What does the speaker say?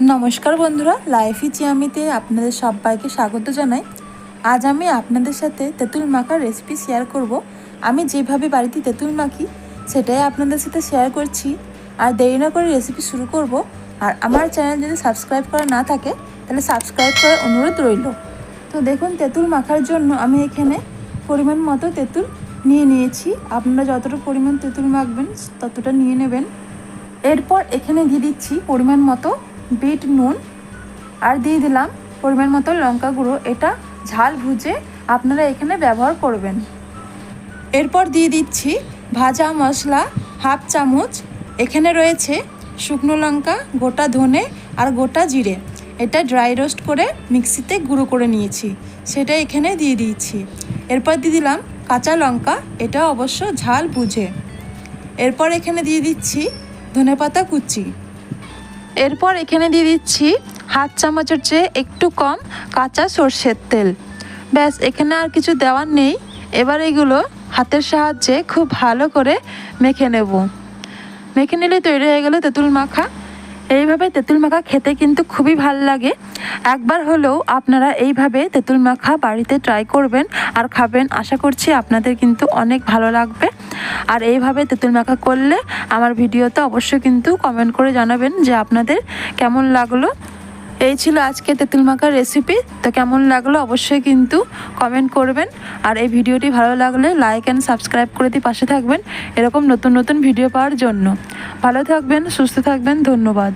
নমস্কার বন্ধুরা লাইফি চিয়ামিতে আপনাদের সবাইকে স্বাগত জানাই। আজ আমি আপনাদের সাথে তেঁতুল মাখার রেসিপি শেয়ার করব। আমি যেভাবে বাড়িতে তেঁতুল মাখি, সেটাই আপনাদের সাথে শেয়ার করছি। আর দেরি না করে রেসিপি শুরু করব। আর আমার চ্যানেল যদি সাবস্ক্রাইব করা না থাকে, তাহলে সাবস্ক্রাইব করার অনুরোধ রইল। তো দেখুন, তেঁতুল মাখার জন্য আমি এখানে পরিমাণ মতো তেঁতুল নিয়ে নিয়েছি। আপনারা যতটা পরিমাণ তেঁতুল মাখবেন, ততটা নিয়ে নেবেন। এরপর এখানে দিয়ে দিচ্ছি পরিমাণ মতো বিট, নুন আর দিয়ে দিলাম পরিমাণ মতো লঙ্কা গুঁড়ো। এটা ঝাল ভুজে আপনারা এখানে ব্যবহার করবেন। এরপর দিয়ে দিচ্ছি ভাজা মশলা হাফ চামচ। এখানে রয়েছে শুকনো লঙ্কা, গোটা ধনে আর গোটা জিরে। এটা ড্রাই রোস্ট করে মিক্সিতে গুঁড়ো করে নিয়েছি। সেটা এখানে দিয়ে দিয়েছি এরপর দিয়ে দিলাম কাঁচা লঙ্কা। এটা অবশ্য ঝাল বুঝে এরপর এখানে দিয়ে দিচ্ছি ধনেপাতা কুচি। এরপর এখানে দিয়ে দিচ্ছি হাত চামচের চেয়ে একটু কম কাঁচা সর্ষের তেল। ব্যাস, এখানে আর কিছু দেওয়ার নেই। এবার এগুলো হাতের সাহায্যে খুব ভালো করে মেখে নেব। মেখে নিলে তৈরি হয়ে গেল তেঁতুল মাখা। এইভাবে তেঁতুল মাখা খেতে কিন্তু খুবই ভালো লাগে। একবার হলেও আপনারা এইভাবে তেঁতুল মাখা বাড়িতে ট্রাই করবেন আর খাবেন, আশা করছি আপনাদের কিন্তু অনেক ভালো লাগবে। আর এইভাবে তেঁতুল মাখা করলে আমার ভিডিওতে অবশ্যই কিন্তু কমেন্ট করে জানাবেন যে আপনাদের কেমন লাগল। এই ছিল আজকে তেঁতুল মাখার রেসিপি তো কেমন লাগল অবশ্যই কিন্তু কমেন্ট করবেন। আর এই ভিডিওটি ভালো লাগলে লাইক অ্যান্ড সাবস্ক্রাইব করে দিয়ে পাশে থাকবেন। এরকম নতুন নতুন ভিডিও পাওয়ার জন্য। ভালো থাকবেন, সুস্থ থাকবেন, ধন্যবাদ।